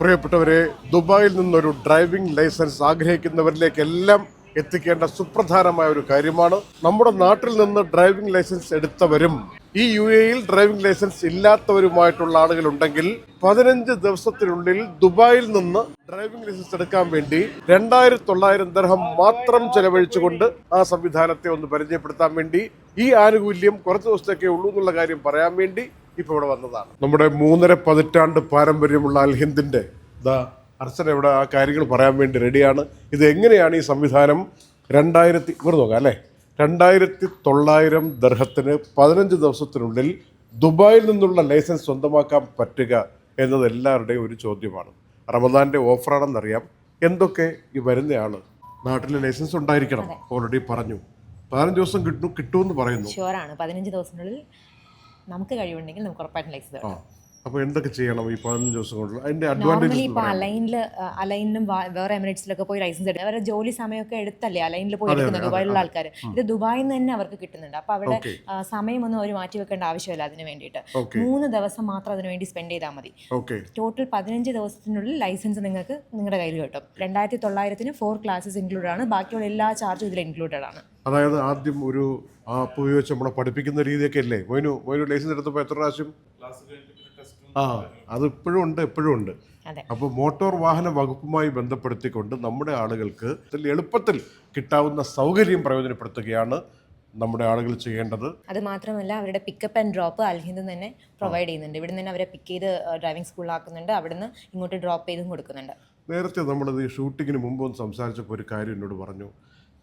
പ്രിയപ്പെട്ടവരെ ദുബായിൽ നിന്നൊരു ഡ്രൈവിംഗ് ലൈസൻസ് ആഗ്രഹിക്കുന്നവരിലേക്കെല്ലാം എത്തിക്കേണ്ട സുപ്രധാനമായ ഒരു കാര്യമാണ്. നമ്മുടെ നാട്ടിൽ നിന്ന് ഡ്രൈവിംഗ് ലൈസൻസ് എടുത്തവരും ഈ യു എയിൽ ഡ്രൈവിംഗ് ലൈസൻസ് ഇല്ലാത്തവരുമായിട്ടുള്ള ആളുകളുണ്ടെങ്കിൽ പതിനഞ്ച് ദിവസത്തിനുള്ളിൽ ദുബായിൽ നിന്ന് ഡ്രൈവിംഗ് ലൈസൻസ് എടുക്കാൻ വേണ്ടി രണ്ടായിരത്തി തൊള്ളായിരം ദർഹം മാത്രം ചെലവഴിച്ചുകൊണ്ട് ആ സംവിധാനത്തെ ഒന്ന് പരിചയപ്പെടുത്താൻ വേണ്ടി ഈ ആനുകൂല്യം കുറച്ച് ദിവസത്തേക്കേ ഉള്ളൂ എന്നുള്ള കാര്യം പറയാൻ വേണ്ടി ഇപ്പൊ ഇവിടെ വന്നതാണ്. നമ്മുടെ മൂന്നര പതിറ്റാണ്ട് പാരമ്പര്യമുള്ള അൽഹിന്ദിന്റെ ദാ അർച്ചന ഇവിടെ ആ കാര്യങ്ങൾ പറയാൻ വേണ്ടി റെഡിയാണ്. ഇത് എങ്ങനെയാണ് ഈ സംവിധാനം? രണ്ടായിരത്തി ഇവർ നോക്കാം അല്ലേ? രണ്ടായിരത്തി തൊള്ളായിരം ദർഹത്തിന് പതിനഞ്ച് ദിവസത്തിനുള്ളിൽ ദുബായിൽ നിന്നുള്ള ലൈസൻസ് സ്വന്തമാക്കാൻ പറ്റുക എന്നത് എല്ലാവരുടെയും ഒരു ചോദ്യമാണ്. റമദാന്റെ ഓഫറാണെന്നറിയാം. എന്തൊക്കെ ഈ വരുന്നയാൾ നാട്ടിൽ ലൈസൻസ് ഉണ്ടായിരിക്കണം. ഓൾറെഡി പറഞ്ഞു. പതിനഞ്ച് ദിവസം കിട്ടും കിട്ടുമെന്ന് പറയുന്നു. ഷുവറാണ് പതിനഞ്ച് ദിവസത്തിനുള്ളിൽ നമുക്ക് കഴിവുണ്ടെങ്കിൽ നമുക്ക് ഉറപ്പായിട്ടും ലൈസ് തരാം അപ്പോൾ എന്തൊക്കെ ചെയ്യണം ഈ പതിനഞ്ച് ദിവസം കൊണ്ട് അതിന്റെ നോർമലി അഡ്വാന്റേജ് ഇപ്പോൾ അലൈനിൽ അലൈനിലും വേറെ എമിറേറ്റ്സിലൊക്കെ പോയി ലൈസൻസ് എടുക്കുക അവരുടെ ജോലി സമയമൊക്കെ എടുത്തല്ലേ? അലൈനിൽ പോയി എടുക്കുന്നത് ദുബായിലുള്ള ആൾക്കാർ ഇത് ദുബായിൽ നിന്ന് തന്നെ അവർക്ക് കിട്ടുന്നുണ്ട്. അപ്പോൾ അവിടെ Okay. ആ, സമയമൊന്നും അവർ മാറ്റി വെക്കേണ്ട ആവശ്യമില്ല അതിന് വേണ്ടിയിട്ട്. മൂന്ന് ദിവസം മാത്രം അതിന് വേണ്ടി സ്പെൻഡ് ചെയ്താൽ മതി. ഓക്കെ ടോട്ടൽ പതിനഞ്ച് ദിവസത്തിനുള്ളിൽ ലൈസൻസ് നിങ്ങൾക്ക് നിങ്ങളുടെ കയ്യിൽ കിട്ടും. രണ്ടായിരത്തി തൊള്ളായിരത്തിന് ഫോർ ക്ലാസ്സസ് ഇൻക്ലൂഡ് ആണ്. ബാക്കിയുള്ള എല്ലാ ചാർജും ഇതിൽ ഇൻക്ലൂഡഡ് ആണ്. അതായത് ആദ്യം ഒരു ആപ്പ് ഉപയോഗിച്ച് നമ്മളെ പഠിപ്പിക്കുന്ന രീതിയൊക്കെ അല്ലേ ലൈസൻസ് എടുത്തപ്പോൾ എത്ര പ്രാവശ്യം? ആ അത് ഇപ്പോഴും ഉണ്ട് എപ്പോഴും ഉണ്ട്. അപ്പൊ അപ്പോൾ മോട്ടോർ വാഹന വകുപ്പുമായി ബന്ധപ്പെടുത്തിക്കൊണ്ട് നമ്മുടെ ആളുകൾക്ക് എളുപ്പത്തിൽ കിട്ടാവുന്ന സൗകര്യം പ്രയോജനപ്പെടുത്തുകയാണ് നമ്മുടെ ആളുകൾ ചെയ്യേണ്ടത്. അത് മാത്രമല്ല അവരുടെ പിക്കപ്പ് ആൻഡ് ഡ്രോപ്പ് അൽഹിന്ദ് തന്നെ പ്രൊവൈഡ് ചെയ്യുന്നുണ്ട്. ഇവിടെ നിന്ന് അവരെ പിക്ക് ചെയ്ത് ഡ്രൈവിംഗ് സ്കൂളിലാക്കുന്നുണ്ട് നിന്ന് ഇങ്ങോട്ട് ഡ്രോപ്പ് ചെയ്തും കൊടുക്കുന്നുണ്ട്. നേരത്തെ നമ്മളത് ഈ ഷൂട്ടിങ്ങിന് മുമ്പ് ഒന്ന് സംസാരിച്ചപ്പോൾ ഒരു കാര്യം എന്നോട് പറഞ്ഞു.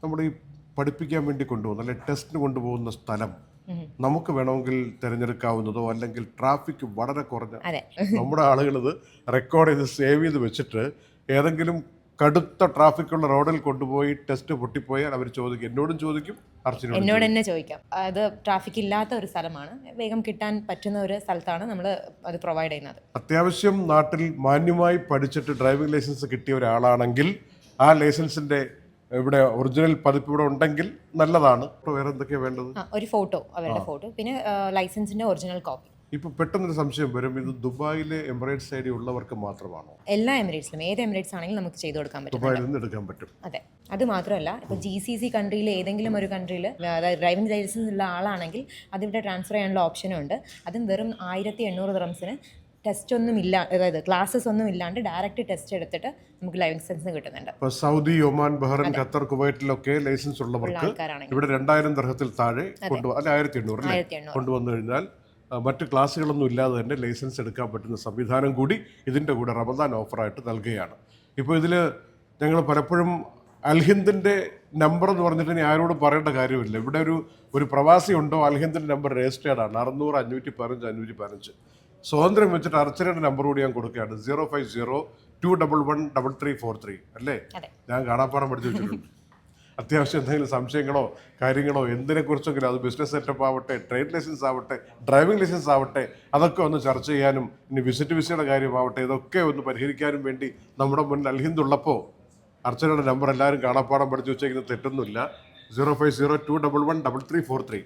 നമ്മുടെ ഈ പഠിപ്പിക്കാൻ വേണ്ടി കൊണ്ടുപോകുന്ന അല്ലെങ്കിൽ ടെസ്റ്റിന് കൊണ്ടുപോകുന്ന സ്ഥലം നമുക്ക് വേണമെങ്കിൽ തിരഞ്ഞെടുക്കാവുന്നതോ അല്ലെങ്കിൽ ട്രാഫിക് വളരെ കുറഞ്ഞ നമ്മുടെ ആളുകൾ ഇത് റെക്കോർഡ് ചെയ്ത് സേവ് ചെയ്ത് വെച്ചിട്ട് ഏതെങ്കിലും കടുത്ത ട്രാഫിക് ഉള്ള റോഡിൽ കൊണ്ടുപോയി ടെസ്റ്റ് പൊട്ടിപ്പോയാൽ അവർ ചോദിക്കും. എന്നോടും ചോദിക്കും അർച്ചനോടും എന്നോട് തന്നെ ചോദിക്കാം. അത് ട്രാഫിക് ഇല്ലാത്ത ഒരു സ്ഥലമാണ്. വേഗം കിട്ടാൻ പറ്റുന്ന ഒരു സ്ഥലത്താണ് നമ്മൾ അത് പ്രൊവൈഡ് ചെയ്യുന്നത്. അത്യാവശ്യം നാട്ടിൽ മാന്യമായി പഠിച്ചിട്ട് ഡ്രൈവിംഗ് ലൈസൻസ് കിട്ടിയ ഒരാളാണെങ്കിൽ ആ ലൈസൻസിന്റെ ഇവിടെ ഒറിജിനൽ പതിപ്പ് ഇവിടെ ഉണ്ടെങ്കിൽ നല്ലതാണ്. വേറെ എന്തൊക്കെയാ വേണ്ടത്? ഒരു ഫോട്ടോ അവരുടെ ഫോട്ടോ. പിന്നെ ലൈസൻസിന്റെ ഒറിജിനൽ കോപ്പി. ഇപ്പൊ പെട്ടെന്നൊരു സംശയം വരും. ഇത് ദുബായിലെ എമിറേറ്റ്സ് ഐഡി ഉള്ളവർക്ക് മാത്രമാണോ? എല്ലാ എമിറേറ്റ്സിലും ഏത് എമിറേറ്റ്സ് ആണെങ്കിലും നമുക്ക് ചെയ്തു കൊടുക്കാൻ പറ്റും. ദുബായിൽ നിന്ന് എടുക്കാൻ പറ്റും. അതെ. അത് മാത്രമല്ല ഇപ്പോൾ ജി സി സി കൺട്രിയിൽ ഏതെങ്കിലും ഒരു കൺട്രിയിൽ അതായത് ഡ്രൈവിംഗ് ലൈസൻസ് ഉള്ള ആളാണെങ്കിൽ അതിവിടെ ട്രാൻസ്ഫർ ചെയ്യാനുള്ള ഓപ്ഷനും ഉണ്ട്. അതും വെറും ആയിരത്തി എണ്ണൂറ് ഡ്രംസിന് ടെസ്റ്റ് ഒന്നും ഇല്ല അതായത് ക്ലാസ്സസ് ഒന്നും ഇല്ലാണ്ട് ഡയറക്റ്റ് ടെസ്റ്റ് എടുത്തിട്ട് നമുക്ക് ലൈസൻസ് കിട്ടുന്നുണ്ട്. ഇപ്പൊ സൗദി ഒമാൻ ബഹ്റൈൻ ഖത്തർ കുവൈറ്റിലൊക്കെ ലൈസൻസ് ഉള്ളവർക്ക് ഇവിടെ രണ്ടായിരം ദർഹത്തിൽ താഴെ കൊണ്ടു അല്ല ആയിരത്തി എണ്ണൂറ് കൊണ്ടുവന്നു കഴിഞ്ഞാൽ മറ്റ് ക്ലാസ്സുകളൊന്നും ഇല്ലാതെ തന്നെ ലൈസൻസ് എടുക്കാൻ പറ്റുന്ന സംവിധാനം കൂടി ഇതിന്റെ കൂടെ റമദാൻ ഓഫറായിട്ട് നൽകുകയാണ്. ഇപ്പോൾ ഇതിൽ ഞങ്ങൾ പലപ്പോഴും അൽഹിന്ദിന്റെ നമ്പർ എന്ന് പറഞ്ഞിട്ട് ഇനി ആരോടും പറയേണ്ട കാര്യമില്ല. ഇവിടെ ഒരു ഒരു പ്രവാസി ഉണ്ടോ? അൽഹിന്ദിന്റെ നമ്പർ രജിസ്റ്റേർഡ് ആണ്. അറുന്നൂറ് അഞ്ഞൂറ്റി പതിനഞ്ച് അഞ്ഞൂറ്റി പതിനഞ്ച്. സ്വാതന്ത്ര്യം വെച്ചിട്ട് അർച്ചനയുടെ നമ്പർ കൂടി ഞാൻ കൊടുക്കുകയാണ്. Zero five zero two double one double three four three അല്ലേ? ഞാൻ കാണാപ്പാടം പഠിച്ചു വെച്ചിട്ടുണ്ട്. അത്യാവശ്യം എന്തെങ്കിലും സംശയങ്ങളോ കാര്യങ്ങളോ എന്തിനെക്കുറിച്ചെങ്കിലും അത് ബിസിനസ് സെറ്റപ്പ് ആവട്ടെ ട്രേഡ് ലൈസൻസ് ആവട്ടെ ഡ്രൈവിംഗ് ലൈസൻസ് ആവട്ടെ അതൊക്കെ ഒന്ന് ചർച്ച ചെയ്യാനും ഇനി വിസിറ്റ് വിസയുടെ കാര്യമാവട്ടെ ഇതൊക്കെ ഒന്ന് പരിഹരിക്കാനും വേണ്ടി നമ്മുടെ മുന്നിൽ അൽഹിന്ദുള്ളപ്പോൾ അർച്ചനയുടെ നമ്പർ എല്ലാവരും കാണാപ്പാടം പഠിച്ചു വെച്ചേക്കുന്നത് തെറ്റൊന്നുമില്ല. Zero five zero two double one double three four three